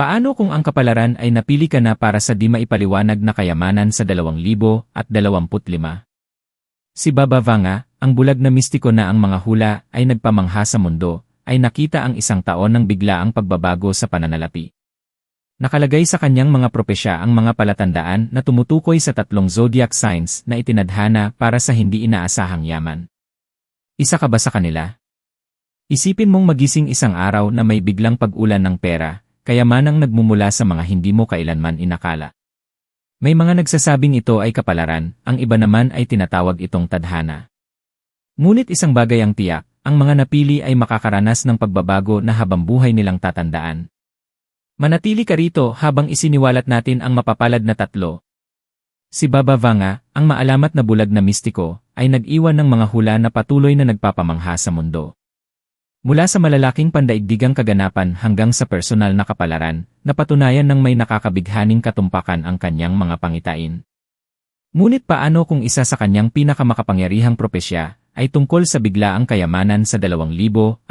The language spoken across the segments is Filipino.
Paano kung ang kapalaran ay napili ka na para sa di maipaliwanag na kayamanan sa 2025? Si Baba Vanga, ang bulag na mistiko na ang mga hula ay nagpamangha sa mundo, ay nakita ang isang taon ng biglaang pagbabago sa pananalapi. Nakalagay sa kanyang mga propesya ang mga palatandaan na tumutukoy sa tatlong zodiac signs na itinadhana para sa hindi inaasahang yaman. Isa ka ba sa kanila? Isipin mong magising isang araw na may biglang pag-ulan ng pera, kayamanang nagmumula sa mga hindi mo kailanman inakala. May mga nagsasabing ito ay kapalaran, ang iba naman ay tinatawag itong tadhana. Ngunit isang bagay ang tiyak, ang mga napili ay makakaranas ng pagbabago na habang buhay nilang tatandaan. Manatili ka rito habang isiniwalat natin ang mapapalad na tatlo. Si Baba Vanga, ang maalamat na bulag na mistiko, ay nag-iwan ng mga hula na patuloy na nagpapamangha sa mundo. Mula sa malalaking pandaigdigang kaganapan hanggang sa personal na kapalaran, napatunayan ng may nakakabighaning katumpakan ang kanyang mga pangitain. Ngunit paano kung isa sa kanyang pinakamakapangyarihang propesya ay tungkol sa biglaang kayamanan sa 2025?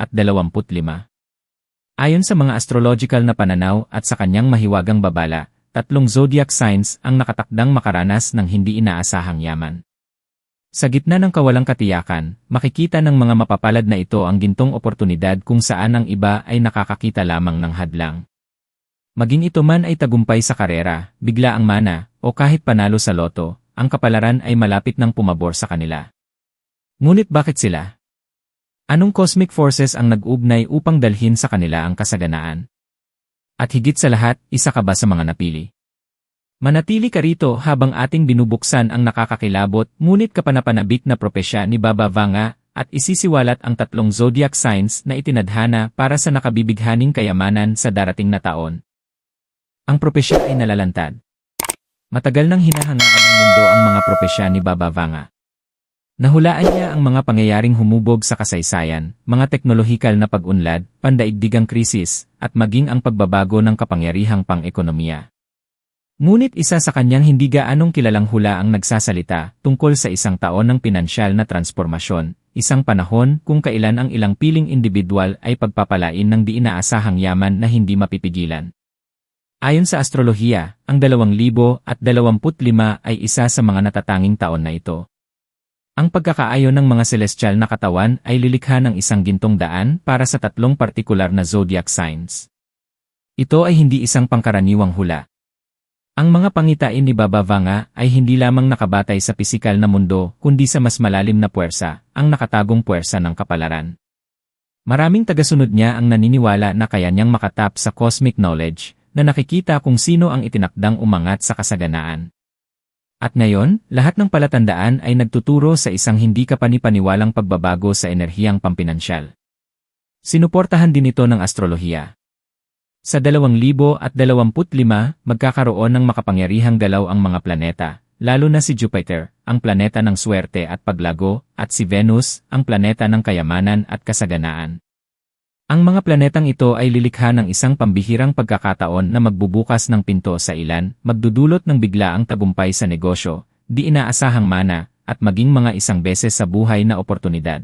Ayon sa mga astrological na pananaw at sa kanyang mahiwagang babala, tatlong zodiac signs ang nakatakdang makaranas ng hindi inaasahang yaman. Sa gitna ng kawalang katiyakan, makikita ng mga mapapalad na ito ang gintong oportunidad kung saan ang iba ay nakakakita lamang ng hadlang. Maging ito man ay tagumpay sa karera, bigla ang mana, o kahit panalo sa loto, ang kapalaran ay malapit ng pumabor sa kanila. Ngunit bakit sila? Anong cosmic forces ang nag-ugnay upang dalhin sa kanila ang kasaganaan? At higit sa lahat, isa ka ba sa mga napili? Manatili ka rito habang ating binubuksan ang nakakakilabot ngunit kapanapanabik na propesya ni Baba Vanga at isisiwalat ang tatlong zodiac signs na itinadhana para sa nakabibighaning kayamanan sa darating na taon. Ang propesya ay nalalantad. Matagal nang hinahangaan ng mundo ang mga propesya ni Baba Vanga. Nahulaan niya ang mga pangyayaring humubog sa kasaysayan, mga teknolohikal na pag-unlad, pandaigdigang krisis, at maging ang pagbabago ng kapangyarihang pang-ekonomiya. Ngunit isa sa kanyang hindi gaanong kilalang hula ang nagsasalita tungkol sa isang taon ng pinansyal na transformasyon, isang panahon kung kailan ang ilang piling individual ay pagpapalain ng di inaasahang yaman na hindi mapipigilan. Ayon sa astrolohiya, ang 2025 ay isa sa mga natatanging taon na ito. Ang pagkakaayon ng mga celestial na katawan ay lilikha ng isang gintong daan para sa tatlong partikular na zodiac signs. Ito ay hindi isang pangkaraniwang hula, ang mga pangitain ni Baba Vanga ay hindi lamang nakabatay sa pisikal na mundo kundi sa mas malalim na puwersa, ang nakatagong puwersa ng kapalaran. Maraming tagasunod niya ang naniniwala na kaya niyang makatap sa cosmic knowledge na nakikita kung sino ang itinakdang umangat sa kasaganaan. At ngayon, lahat ng palatandaan ay nagtuturo sa isang hindi kapanipaniwalang pagbabago sa enerhiyang pampinansyal. Sinuportahan din ito ng astrolohiya. Sa 2025, magkakaroon ng makapangyarihang galaw ang mga planeta, lalo na si Jupiter, ang planeta ng swerte at paglago, at si Venus, ang planeta ng kayamanan at kasaganaan. Ang mga planetang ito ay lilikha ng isang pambihirang pagkakataon na magbubukas ng pinto sa ilan, magdudulot ng biglaang tagumpay sa negosyo, di inaasahang mana, at maging mga isang beses sa buhay na oportunidad.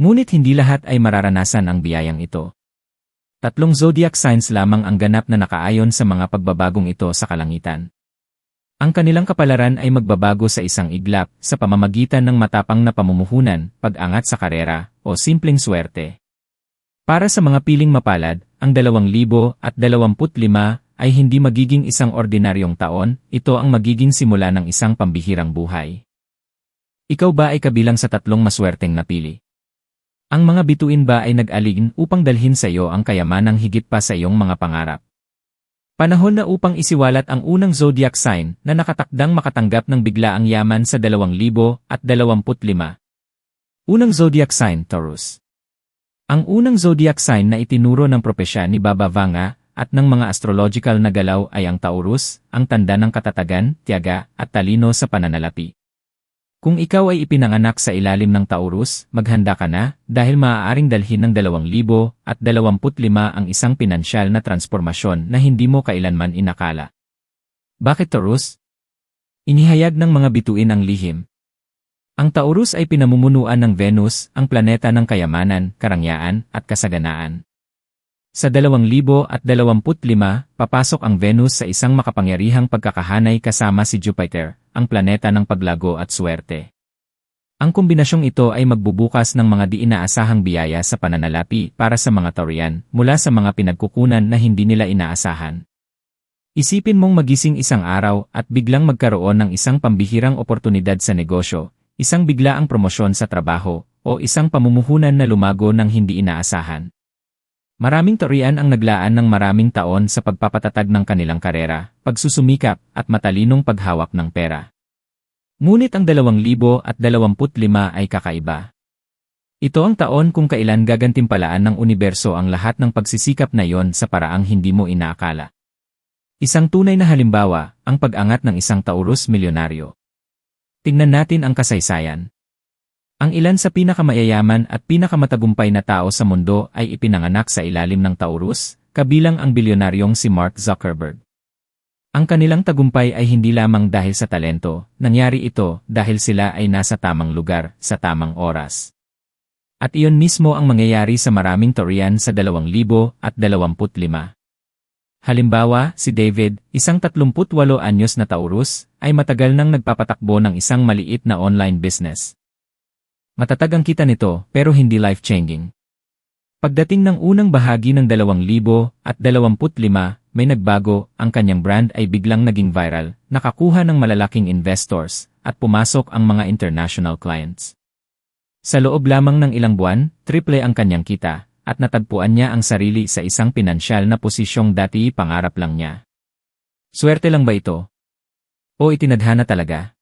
Ngunit hindi lahat ay mararanasan ang biyayang ito. Tatlong zodiac signs lamang ang ganap na nakaayon sa mga pagbabagong ito sa kalangitan. Ang kanilang kapalaran ay magbabago sa isang iglap sa pamamagitan ng matapang na pamumuhunan, pag-angat sa karera, o simpleng swerte. Para sa mga piling mapalad, ang 2025 ay hindi magiging isang ordinaryong taon, ito ang magiging simula ng isang pambihirang buhay. Ikaw ba ay kabilang sa tatlong maswerteng napili? Ang mga bituin ba ay nag-align upang dalhin sa iyo ang kayamanang higit pa sa iyong mga pangarap? Panahon na upang isiwalat ang unang zodiac sign na nakatakdang makatanggap ng biglaang yaman sa 2025. Unang zodiac sign, Taurus. Ang unang zodiac sign na itinuro ng propesya ni Baba Vanga at ng mga astrological na galaw ay ang Taurus, ang tanda ng katatagan, tiyaga, at talino sa pananalapi. Kung ikaw ay ipinanganak sa ilalim ng Taurus, maghanda ka na dahil maaaring dalhin ng 2025 ang isang pinansyal na transformasyon na hindi mo kailanman inakala. Bakit Taurus? Inihayag ng mga bituin ang lihim. Ang Taurus ay pinamumunuan ng Venus, ang planeta ng kayamanan, karangyaan, at kasaganaan. Sa 2025, papasok ang Venus sa isang makapangyarihang pagkakahanay kasama si Jupiter, ang planeta ng paglago at swerte. Ang kombinasyong ito ay magbubukas ng mga di inaasahang biyaya sa pananalapi para sa mga Taurian mula sa mga pinagkukunan na hindi nila inaasahan. Isipin mong magising isang araw at biglang magkaroon ng isang pambihirang oportunidad sa negosyo, isang biglaang promosyon sa trabaho, o isang pamumuhunan na lumago ng hindi inaasahan. Maraming Taurian ang naglaan ng maraming taon sa pagpapatatag ng kanilang karera, pagsusumikap, at matalinong paghawak ng pera. Ngunit ang 2025 ay kakaiba. Ito ang taon kung kailan gagantimpalaan ng universo ang lahat ng pagsisikap na yon sa paraang hindi mo inaakala. Isang tunay na halimbawa, ang pag-angat ng isang Taurus milyonaryo. Tingnan natin ang kasaysayan. Ang ilan sa pinakamayayaman at pinakamatagumpay na tao sa mundo ay ipinanganak sa ilalim ng Taurus, kabilang ang bilyonaryong si Mark Zuckerberg. Ang kanilang tagumpay ay hindi lamang dahil sa talento, nangyari ito dahil sila ay nasa tamang lugar, sa tamang oras. At iyon mismo ang mangyayari sa maraming Taurian sa 2025. Halimbawa, si David, isang 38 anyos na Taurus, ay matagal nang nagpapatakbo ng isang maliit na online business. Matatag ang kita nito pero hindi life-changing. Pagdating ng unang bahagi ng 2025, may nagbago, ang kanyang brand ay biglang naging viral, nakakuha ng malalaking investors, at pumasok ang mga international clients. Sa loob lamang ng ilang buwan, triple ang kanyang kita, at natagpuan niya ang sarili sa isang pinansyal na posisyong dati pangarap lang niya. Swerte lang ba ito? O itinadhana talaga?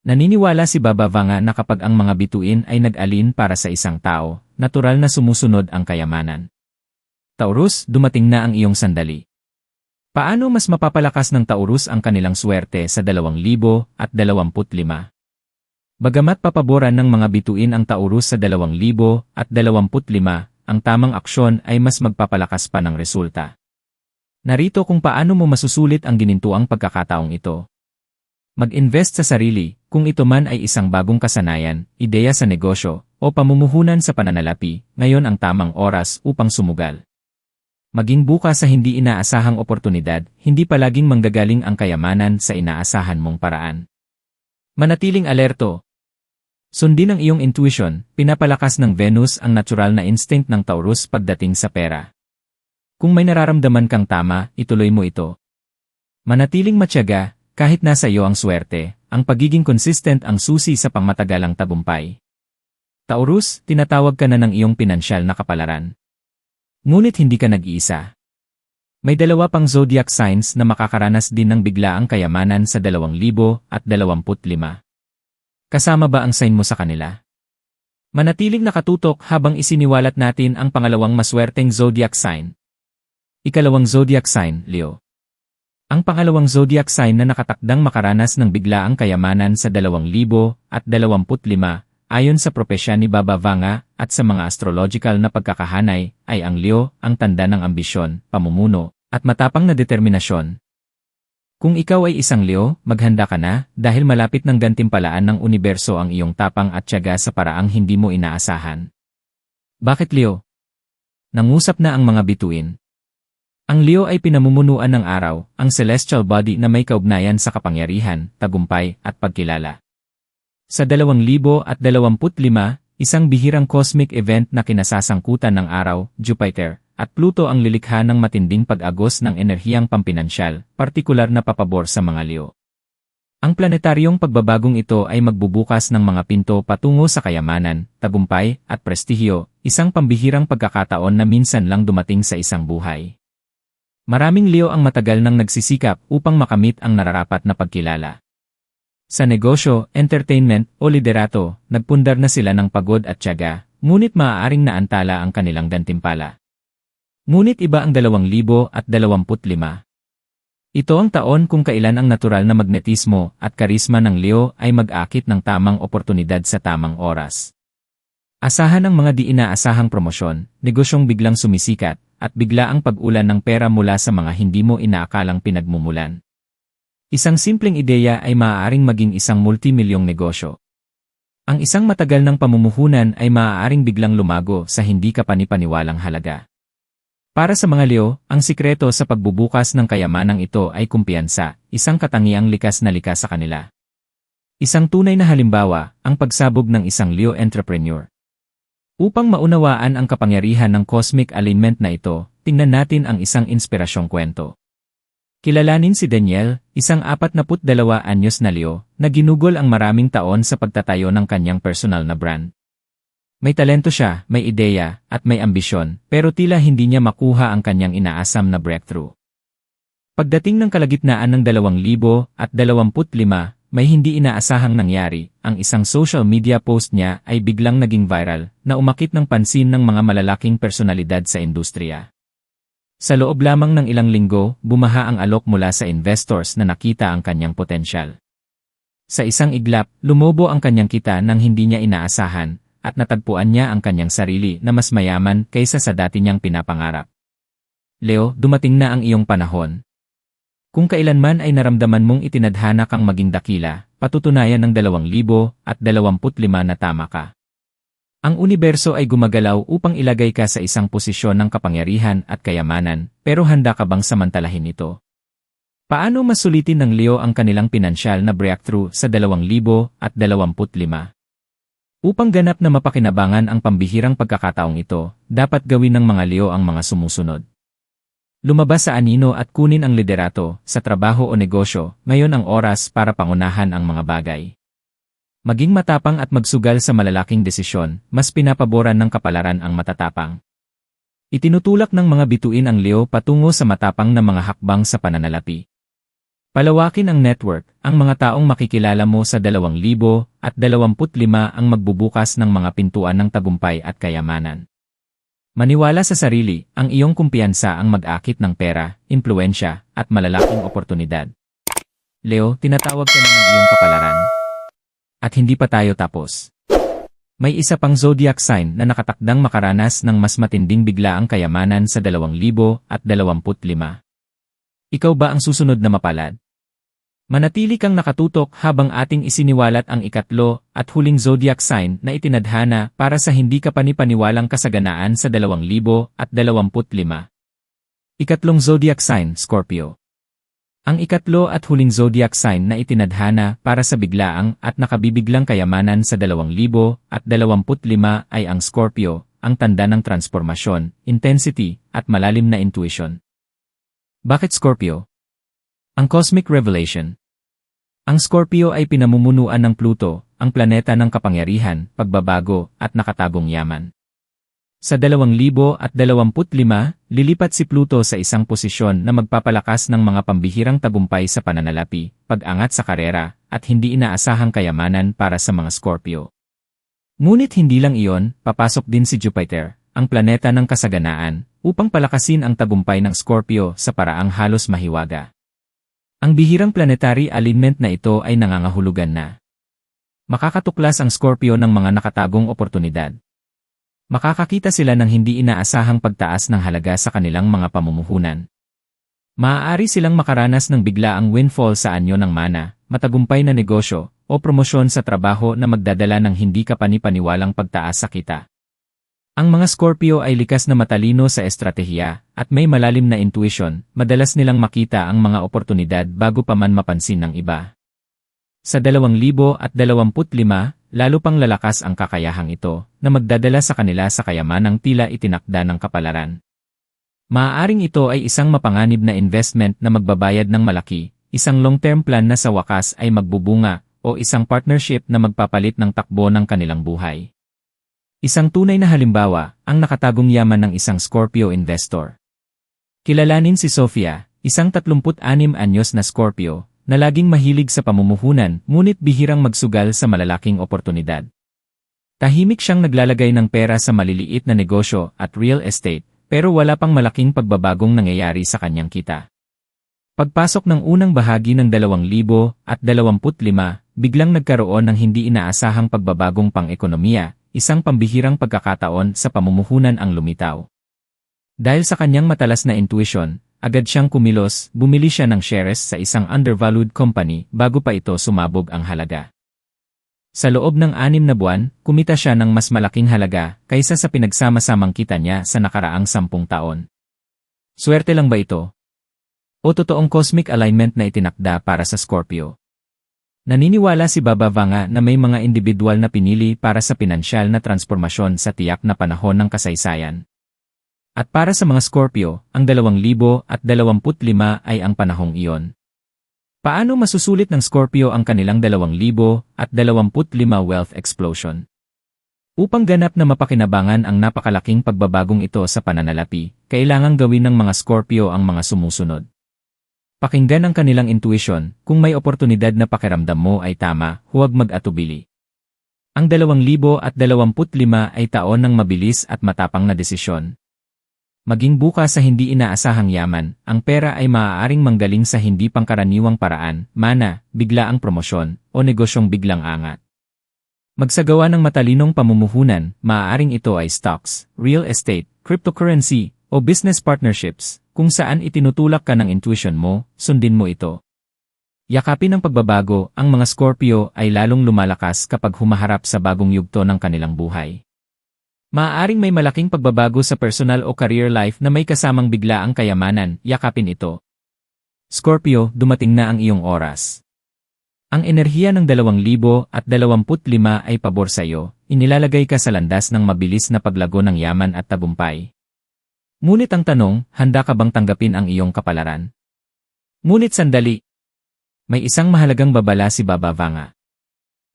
Naniniwala si Baba Vanga na kapag ang mga bituin ay nag-alin para sa isang tao, natural na sumusunod ang kayamanan. Taurus, dumating na ang iyong sandali. Paano mas mapapalakas ng Taurus ang kanilang swerte sa 2025? Bagamat papaboran ng mga bituin ang Taurus sa 2025, ang tamang aksyon ay mas magpapalakas pa ng resulta. Narito kung paano mo masusulit ang ginintuang pagkakataong ito. Mag-invest sa sarili, kung ito man ay isang bagong kasanayan, ideya sa negosyo, o pamumuhunan sa pananalapi, ngayon ang tamang oras upang sumugal. Maging bukas sa hindi inaasahang oportunidad, hindi palaging manggagaling ang kayamanan sa inaasahan mong paraan. Manatiling alerto. Sundin ang iyong intuition, pinapalakas ng Venus ang natural na instinct ng Taurus pagdating sa pera. Kung may nararamdaman kang tama, ituloy mo ito. Manatiling matyaga, kahit nasa iyo ang swerte, ang pagiging consistent ang susi sa pangmatagalang tagumpay. Taurus, tinatawag ka na ng iyong pinansyal na kapalaran. Ngunit hindi ka nag-iisa. May dalawa pang zodiac signs na makakaranas din ng biglaang kayamanan sa 2025. Kasama ba ang sign mo sa kanila? Manatiling nakatutok habang isiniwalat natin ang pangalawang maswerteng zodiac sign. Ikalawang zodiac sign, Leo. Ang pangalawang zodiac sign na nakatakdang makaranas ng biglaang kayamanan sa 2025 Ayon sa propesya ni Baba Vanga at sa mga astrological na pagkakahanay, ay ang Leo ang tanda ng ambisyon, pamumuno, at matapang na determinasyon. Kung ikaw ay isang Leo, maghanda ka na dahil malapit ng gantimpalaan ng universo ang iyong tapang at tiyaga sa paraang hindi mo inaasahan. Bakit Leo? Nangusap na ang mga bituin. Ang Leo ay pinamumunuan ng araw, ang celestial body na may kaugnayan sa kapangyarihan, tagumpay, at pagkilala. Sa 2025, isang bihirang cosmic event na kinasasangkutan ng araw, Jupiter, at Pluto ang lilikha ng matinding pag-agos ng enerhiyang pampinansyal, partikular na papabor sa mga Leo. Ang planetaryong pagbabagong ito ay magbubukas ng mga pinto patungo sa kayamanan, tagumpay, at prestihyo, isang pambihirang pagkakataon na minsan lang dumating sa isang buhay. Maraming Leo ang matagal nang nagsisikap upang makamit ang nararapat na pagkilala. Sa negosyo, entertainment o liderato, nagpundar na sila ng pagod at tiyaga, ngunit maaaring naantala ang kanilang gantimpala. Ngunit iba ang 2025. Ito ang taon kung kailan ang natural na magnetismo at karisma ng Leo ay mag-akit ng tamang oportunidad sa tamang oras. Asahan ang mga di inaasahang promosyon, negosyong biglang sumisikat, at bigla ang pag-ulan ng pera mula sa mga hindi mo inaakalang pinagmumulan. Isang simpleng ideya ay maaaring maging isang multimilyong negosyo. Ang isang matagal ng pamumuhunan ay maaaring biglang lumago sa hindi ka panipaniwalang halaga. Para sa mga Leo, ang sikreto sa pagbubukas ng kayamanang ito ay kumpiyansa, isang katangiang likas na likas sa kanila. Isang tunay na halimbawa, ang pagsabog ng isang Leo entrepreneur. Upang maunawaan ang kapangyarihan ng cosmic alignment na ito, tingnan natin ang isang inspirasyong kwento. Kilalanin si Daniel, isang 42 anyos na Leo, na ginugol ang maraming taon sa pagtatayo ng kanyang personal na brand. May talento siya, may ideya, at may ambisyon, pero tila hindi niya makuha ang kanyang inaasam na breakthrough. Pagdating ng kalagitnaan ng 2025, may hindi inaasahang nangyari, ang isang social media post niya ay biglang naging viral, na umakit ng pansin ng mga malalaking personalidad sa industriya. Sa loob lamang ng ilang linggo, bumaha ang alok mula sa investors na nakita ang kanyang potensyal. Sa isang iglap, lumobo ang kanyang kita nang hindi niya inaasahan, at natagpuan niya ang kanyang sarili na mas mayaman kaysa sa dati niyang pinapangarap. Leo, dumating na ang iyong panahon. Kung kailanman ay naramdaman mong itinadhana kang maging dakila, patutunayan ng 2025 na tama ka. Ang universo ay gumagalaw upang ilagay ka sa isang posisyon ng kapangyarihan at kayamanan, pero handa ka bang samantalahin ito? Paano masulitin ng Leo ang kanilang pinansyal na breakthrough sa 2025? Upang ganap na mapakinabangan ang pambihirang pagkakataong ito, dapat gawin ng mga Leo ang mga sumusunod. Lumabas sa anino at kunin ang liderato sa trabaho o negosyo, ngayon ang oras para pangunahan ang mga bagay. Maging matapang at magsugal sa malalaking desisyon, mas pinapaboran ng kapalaran ang matatapang. Itinutulak ng mga bituin ang Leo patungo sa matapang na mga hakbang sa pananalapi. Palawakin ang network, ang mga taong makikilala mo sa 2025 ang magbubukas ng mga pintuan ng tagumpay at kayamanan. Maniwala sa sarili, ang iyong kumpiyansa ang mag-akit ng pera, impluensya, at malalaking oportunidad. Leo, tinatawag ka na ng iyong kapalaran. At hindi pa tayo tapos. May isa pang zodiac sign na nakatakdang makaranas ng mas matinding biglaang kayamanan sa 2025. Ikaw ba ang susunod na mapalad? Manatili kang nakatutok habang ating isiniwalat ang ikatlo at huling zodiac sign na itinadhana para sa hindi ka panipaniwalang kasaganaan sa 2025. Ikatlong zodiac sign, Scorpio. Ang ikatlo at huling zodiac sign na itinadhana para sa biglaang at nakabibiglang kayamanan sa 2025 ay ang Scorpio, ang tanda ng transformasyon, intensity, at malalim na intuition. Bakit Scorpio? Ang Cosmic Revelation Ang Scorpio ay pinamumunuan ng Pluto, ang planeta ng kapangyarihan, pagbabago, at nakatagong yaman. Sa 2025, lilipat si Pluto sa isang posisyon na magpapalakas ng mga pambihirang tagumpay sa pananalapi, pag-angat sa karera, at hindi inaasahang kayamanan para sa mga Scorpio. Ngunit hindi lang iyon, papasok din si Jupiter, ang planeta ng kasaganaan, upang palakasin ang tagumpay ng Scorpio sa paraang halos mahiwaga. Ang bihirang planetary alignment na ito ay nangangahulugan na. Makakatuklas ang Scorpio ng mga nakatagong oportunidad. Makakakita sila ng hindi inaasahang pagtaas ng halaga sa kanilang mga pamumuhunan. Maaari silang makaranas ng biglaang windfall sa anyo ng mana, matagumpay na negosyo, o promosyon sa trabaho na magdadala ng hindi kapanipaniwalang pagtaas sa kita. Ang mga Scorpio ay likas na matalino sa estratehiya at may malalim na intuition, madalas nilang makita ang mga oportunidad bago pa man mapansin ng iba. Sa 2025, lalo pang lalakas ang kakayahang ito na magdadala sa kanila sa kayamanang tila itinakda ng kapalaran. Maaaring ito ay isang mapanganib na investment na magbabayad ng malaki, isang long-term plan na sa wakas ay magbubunga, o isang partnership na magpapalit ng takbo ng kanilang buhay. Isang tunay na halimbawa, ang nakatagong yaman ng isang Scorpio investor. Kilalanin si Sofia, isang 36 anyos na Scorpio, na laging mahilig sa pamumuhunan ngunit bihirang magsugal sa malalaking oportunidad. Tahimik siyang naglalagay ng pera sa maliliit na negosyo at real estate, pero wala pang malaking pagbabagong nangyayari sa kanyang kita. Pagpasok ng unang bahagi ng 2025, biglang nagkaroon ng hindi inaasahang pagbabagong pang-ekonomiya, isang pambihirang pagkakataon sa pamumuhunan ang lumitaw. Dahil sa kanyang matalas na intuition, agad siyang kumilos, bumili siya ng shares sa isang undervalued company bago pa ito sumabog ang halaga. Sa loob ng anim na buwan, kumita siya ng mas malaking halaga kaysa sa pinagsama-samang kita niya sa nakaraang sampung taon. Swerte lang ba ito? O totoong cosmic alignment na itinakda para sa Scorpio? Naniniwala si Baba Vanga na may mga individual na pinili para sa pinansyal na transformasyon sa tiyak na panahon ng kasaysayan. At para sa mga Scorpio, ang 2025 ay ang panahong iyon. Paano masusulit ng Scorpio ang kanilang 2025 wealth explosion? Upang ganap na mapakinabangan ang napakalaking pagbabagong ito sa pananalapi, kailangang gawin ng mga Scorpio ang mga sumusunod. Pakinggan ang kanilang intuition, kung may oportunidad na pakiramdam mo ay tama, huwag mag-atubili. Ang 2025 ay taon ng mabilis at matapang na desisyon. Maging bukas sa hindi inaasahang yaman, ang pera ay maaaring manggaling sa hindi pangkaraniwang paraan, mana, biglaang promosyon, o negosyong biglang angat. Magsagawa ng matalinong pamumuhunan, maaaring ito ay stocks, real estate, cryptocurrency, o business partnerships, kung saan itinutulak ka ng intuition mo, sundin mo ito. Yakapin ng pagbabago, ang mga Scorpio ay lalong lumalakas kapag humaharap sa bagong yugto ng kanilang buhay. Maaaring may malaking pagbabago sa personal o career life na may kasamang bigla ang kayamanan, yakapin ito. Scorpio, dumating na ang iyong oras. Ang enerhiya ng 2025 ay pabor sa iyo, inilalagay ka sa landas ng mabilis na paglago ng yaman at tagumpay. Ngunit ang tanong, handa ka bang tanggapin ang iyong kapalaran? Ngunit sandali. May isang mahalagang babala si Baba Vanga.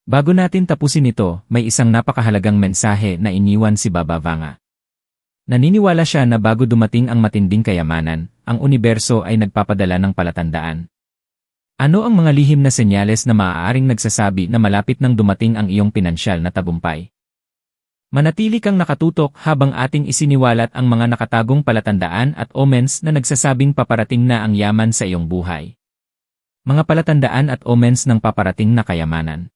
Bago natin tapusin ito, may isang napakahalagang mensahe na iniwan si Baba Vanga. Naniniwala siya na bago dumating ang matinding kayamanan, ang universo ay nagpapadala ng palatandaan. Ano ang mga lihim na senyales na maaaring nagsasabi na malapit nang dumating ang iyong pinansyal na tagumpay? Manatili kang nakatutok habang ating isiniwalat ang mga nakatagong palatandaan at omens na nagsasabing paparating na ang yaman sa iyong buhay. Mga palatandaan at omens ng paparating na kayamanan.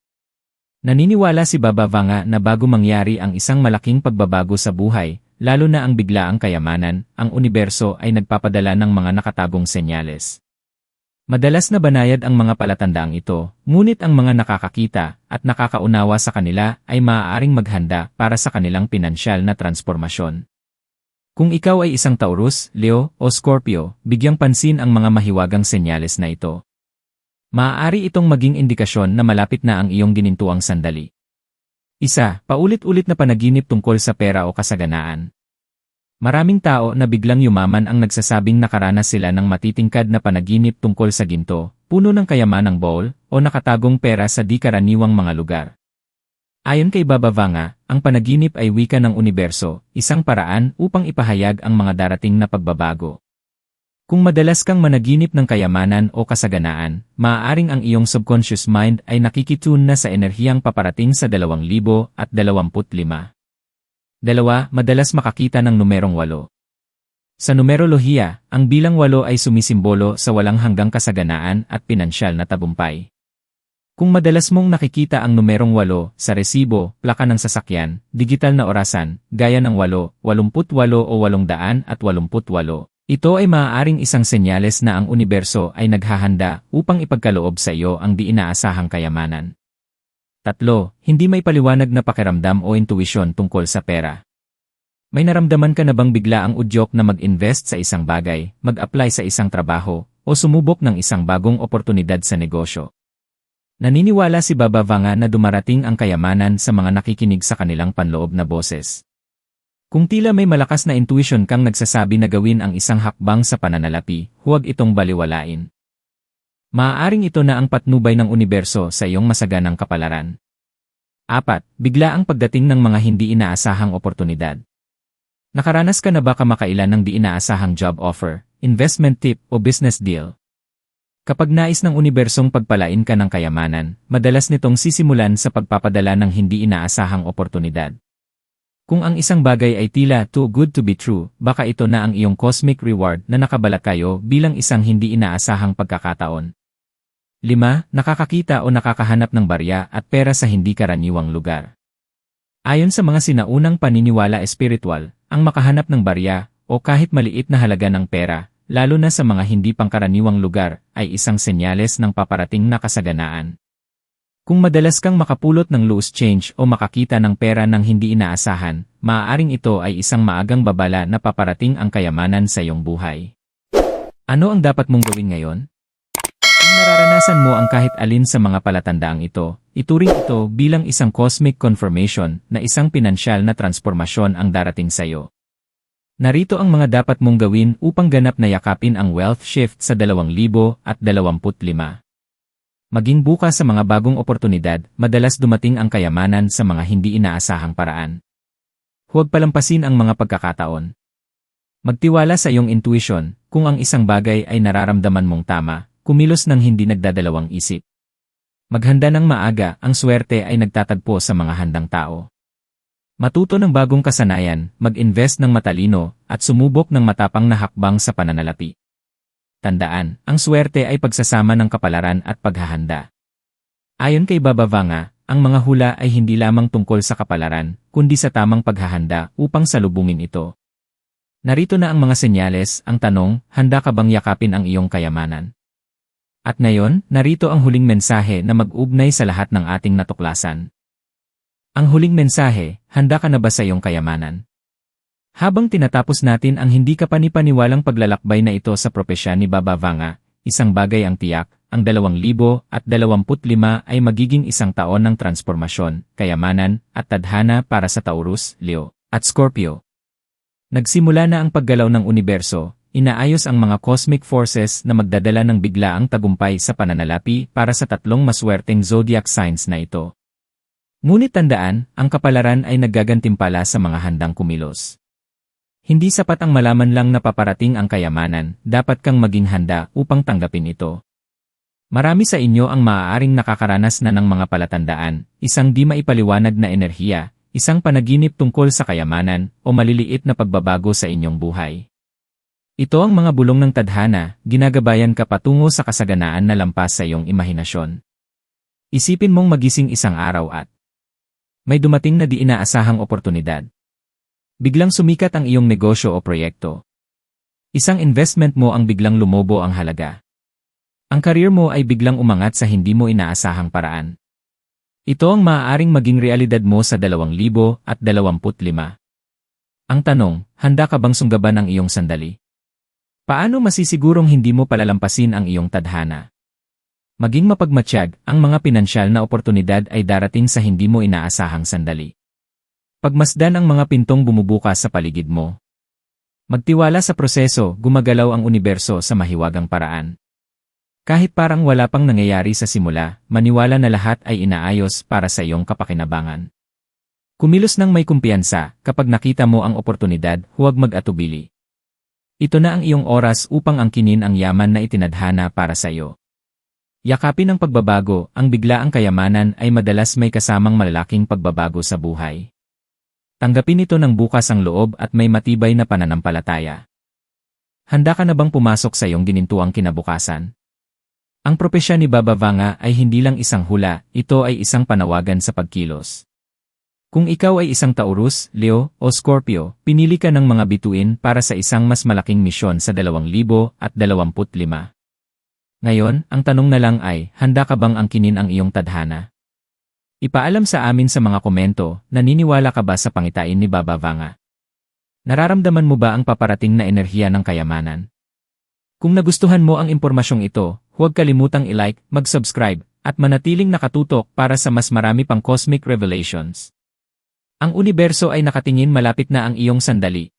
Naniniwala si Baba Vanga na bago mangyari ang isang malaking pagbabago sa buhay, lalo na ang biglaang kayamanan, ang universo ay nagpapadala ng mga nakatagong senyales. Madalas na banayad ang mga palatandaang ito, ngunit ang mga nakakakita at nakakaunawa sa kanila ay maaaring maghanda para sa kanilang pinansyal na transformasyon. Kung ikaw ay isang Taurus, Leo, o Scorpio, bigyang pansin ang mga mahiwagang senyales na ito. Maaari itong maging indikasyon na malapit na ang iyong ginintuang sandali. Isa, paulit-ulit na panaginip tungkol sa pera o kasaganaan. Maraming tao na biglang yumaman ang nagsasabing nakaranas sila ng matitingkad na panaginip tungkol sa ginto, puno ng kayamanang bowl, o nakatagong pera sa di karaniwang mga lugar. Ayon kay Baba Vanga, ang panaginip ay wika ng universo, isang paraan upang ipahayag ang mga darating na pagbabago. Kung madalas kang managinip ng kayamanan o kasaganaan, maaaring ang iyong subconscious mind ay nakikitune na sa enerhiyang paparating sa 2025. Dalawa, madalas makakita ng numerong walo. Sa numerolohiya, ang bilang walo ay sumisimbolo sa walang hanggang kasaganaan at pinansyal na tabumpay. Kung madalas mong nakikita ang numerong walo sa resibo, plaka ng sasakyan, digital na orasan, gaya ng walo, 88 o 800 at 88, ito ay maaaring isang senyales na ang universo ay naghahanda upang ipagkaloob sa iyo ang di inaasahang kayamanan. Tatlo, hindi may paliwanag na pakiramdam o intuisyon tungkol sa pera. May naramdaman ka na bang bigla ang udyok na mag-invest sa isang bagay, mag-apply sa isang trabaho, o sumubok ng isang bagong oportunidad sa negosyo? Naniniwala si Baba Vanga na dumarating ang kayamanan sa mga nakikinig sa kanilang panloob na boses. Kung tila may malakas na intuition kang nagsasabi na gawin ang isang hakbang sa pananalapi, huwag itong baliwalain. Maaaring ito na ang patnubay ng universo sa iyong masaganang kapalaran. 4. Bigla ang pagdating ng mga hindi inaasahang oportunidad. Nakaranas ka na ba kamakailan ng di inaasahang job offer, investment tip o business deal? Kapag nais ng unibersong pagpalain ka ng kayamanan, madalas nitong sisimulan sa pagpapadala ng hindi inaasahang oportunidad. Kung ang isang bagay ay tila too good to be true, baka ito na ang iyong cosmic reward na nakabalak kayo bilang isang hindi inaasahang pagkakataon. 5. Nakakakita o nakakahanap ng barya at pera sa hindi karaniwang lugar. Ayon sa mga sinaunang paniniwala espiritual, ang makahanap ng barya o kahit maliit na halaga ng pera, lalo na sa mga hindi pangkaraniwang lugar, ay isang senyales ng paparating na kasaganaan. Kung madalas kang makapulot ng loose change o makakita ng pera ng hindi inaasahan, maaaring ito ay isang maagang babala na paparating ang kayamanan sa iyong buhay. Ano ang dapat mong gawin ngayon? Kung nararanasan mo ang kahit alin sa mga palatandaang ito, ituring ito bilang isang cosmic confirmation na isang pinansyal na transformasyon ang darating sa iyo. Narito ang mga dapat mong gawin upang ganap na yakapin ang wealth shift sa 2025. Maging bukas sa mga bagong oportunidad, madalas dumating ang kayamanan sa mga hindi inaasahang paraan. Huwag palampasin ang mga pagkakataon. Magtiwala sa iyong intuition, kung ang isang bagay ay nararamdaman mong tama, kumilos ng hindi nagdadalawang isip. Maghanda ng maaga, ang swerte ay nagtatagpo sa mga handang tao. Matuto ng bagong kasanayan, mag-invest ng matalino, at sumubok ng matapang na hakbang sa pananalapi. Tandaan, ang swerte ay pagsasama ng kapalaran at paghahanda. Ayon kay Baba Vanga, ang mga hula ay hindi lamang tungkol sa kapalaran, kundi sa tamang paghahanda upang salubungin ito. Narito na ang mga senyales, ang tanong, handa ka bang yakapin ang iyong kayamanan? At ngayon, narito ang huling mensahe na mag-ugnay sa lahat ng ating natuklasan. Ang huling mensahe, handa ka na ba sa iyong kayamanan? Habang tinatapos natin ang hindi kapanipaniwalang paglalakbay na ito sa propesya ni Baba Vanga, isang bagay ang tiyak, ang 2025 ay magiging isang taon ng transformasyon, kayamanan, at tadhana para sa Taurus, Leo, at Scorpio. Nagsimula na ang paggalaw ng universo, inaayos ang mga cosmic forces na magdadala ng biglaang tagumpay sa pananalapi para sa tatlong maswerteng zodiac signs na ito. Ngunit tandaan, ang kapalaran ay naggagantimpala sa mga handang kumilos. Hindi sapat ang malaman lang na paparating ang kayamanan, dapat kang maging handa upang tanggapin ito. Marami sa inyo ang maaaring nakakaranas na ng mga palatandaan, isang di maipaliwanag na enerhiya, isang panaginip tungkol sa kayamanan, o maliliit na pagbabago sa inyong buhay. Ito ang mga bulong ng tadhana, ginagabayan ka patungo sa kasaganaan na lampas sa iyong imahinasyon. Isipin mong magising isang araw at may dumating na di inaasahang oportunidad. Biglang sumikat ang iyong negosyo o proyekto. Isang investment mo ang biglang lumobo ang halaga. Ang karir mo ay biglang umangat sa hindi mo inaasahang paraan. Ito ang maaaring maging realidad mo sa 2025. Ang tanong, handa ka bang sunggaban ang iyong sandali? Paano masisigurong hindi mo palalampasin ang iyong tadhana? Maging mapagmatsyag, ang mga pinansyal na oportunidad ay darating sa hindi mo inaasahang sandali. Pagmasdan ang mga pintong bumubukas sa paligid mo. Magtiwala sa proseso, gumagalaw ang universo sa mahiwagang paraan. Kahit parang wala pang nangyayari sa simula, maniwala na lahat ay inaayos para sa iyong kapakinabangan. Kumilos ng may kumpiyansa, kapag nakita mo ang oportunidad, huwag mag-atubili. Ito na ang iyong oras upang angkinin ang yaman na itinadhana para sa iyo. Yakapin ang pagbabago, ang biglaang kayamanan ay madalas may kasamang malalaking pagbabago sa buhay. Tanggapin ito ng bukas ang loob at may matibay na pananampalataya. Handa ka na bang pumasok sa iyong ginintuang kinabukasan? Ang propesya ni Baba Vanga ay hindi lang isang hula, ito ay isang panawagan sa pagkilos. Kung ikaw ay isang Taurus, Leo, o Scorpio, pinili ka ng mga bituin para sa isang mas malaking misyon sa 2025. Ngayon, ang tanong na lang ay, handa ka bang angkinin ang iyong tadhana? Ipaalam sa amin sa mga komento, naniniwala ka ba sa pangitain ni Baba Vanga? Nararamdaman mo ba ang paparating na enerhiya ng kayamanan? Kung nagustuhan mo ang impormasyong ito, huwag kalimutang i-like, mag-subscribe, at manatiling nakatutok para sa mas marami pang cosmic revelations. Ang universo ay nakatingin malapit na ang iyong sandali,